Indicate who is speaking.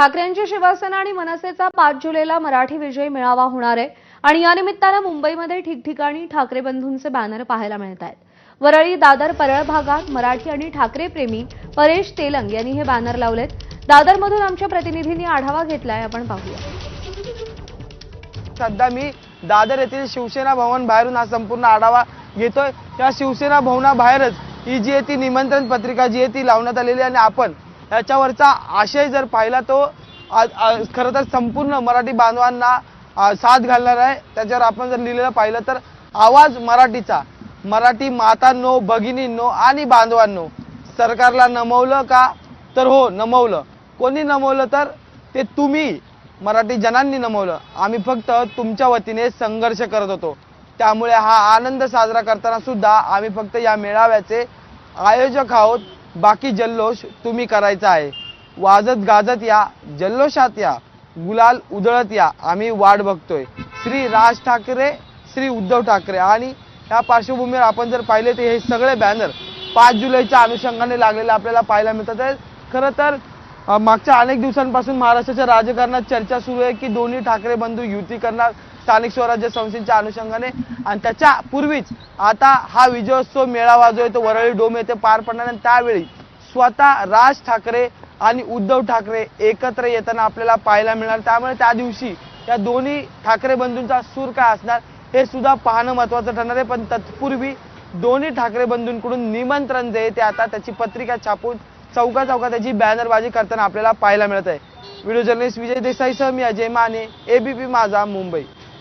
Speaker 1: ठाकरेंची शिवसेना आणि मनसेचा पाच जुलैला मराठी विजय मेळावा होणार आहे. आणि या निमित्तानं मुंबईमध्ये ठिकठिकाणी ठाकरे बंधूंचे बॅनर पाहायला मिळत आहेत. वरळी दादर परळ भागात मराठी आणि ठाकरे प्रेमी परेश तेलंग यांनी हे बॅनर लावलेत. दादरमधून आमच्या प्रतिनिधींनी आढावा घेतलाय आपण पाहूया.
Speaker 2: सध्या मी दादर येथील शिवसेना भवन बाहेरून हा संपूर्ण आढावा घेतोय. या शिवसेना भवनाबाहेरच ही जी आहे ती निमंत्रण पत्रिका जी आहे ती लावण्यात आलेली आहे आणि आपण याच्यावरचा आशय जर पाहिला तो खरं तर संपूर्ण मराठी बांधवांना साथ घालणार आहे. त्याच्यावर आपण जर लिहिलेलं पाहिलं तर आवाज मराठीचा. मराठी मातांनो भगिनींनो आणि बांधवांनो सरकारला नमवलं का? तर हो नमवलं. कोणी नमवलं तर? ते तुम्ही मराठी जनांनी नमवलं. आम्ही फक्त तुमच्या वतीने संघर्ष करत होतो. त्यामुळे हा आनंद साजरा करताना सुद्धा आम्ही फक्त या मेळाव्याचे आयोजक आहोत. बाकी जल्लोष तुम्ही करायचा आहे. वाजत गाजत या जल्लोषात या गुलाल उधळत या आम्ही वाट बघतोय. श्री राज ठाकरे श्री उद्धव ठाकरे आणि या पार्श्वभूमीवर आपण जर पाहिले तर हे सगळे बॅनर पाच जुलैच्या अनुषंगाने लागलेले आपल्याला पाहायला मिळतात. खरं तर मागच्या अनेक दिवसांपासून महाराष्ट्राच्या राजकारणात चर्चा सुरू आहे की दोन्ही ठाकरे बंधू युती करणार स्थानिक स्वराज्य संस्थेच्या अनुषंगाने. आणि त्याच्या पूर्वीच आता हा विजयोत्सव मेळावा जो आहे तो वरळी डोम येथे पार पडणार आणि त्यावेळी स्वतः राज ठाकरे आणि उद्धव ठाकरे एकत्र येताना आपल्याला पाहायला मिळणार. त्यामुळे त्या दिवशी या दोन्ही ठाकरे बंधूंचा सूर काय असणार हे सुद्धा पाहणं महत्त्वाचं ठरणार आहे. पण तत्पूर्वी दोन्ही ठाकरे बंधूंकडून निमंत्रण जे ते आता त्याची पत्रिका छापून चौका चौका त्याची बॅनरबाजी करताना आपल्याला पाहायला मिळत आहे. व्हिडिओ जर्नलिस्ट विजय देसाईसह मी अजय माने एबीपी माझा मुंबई.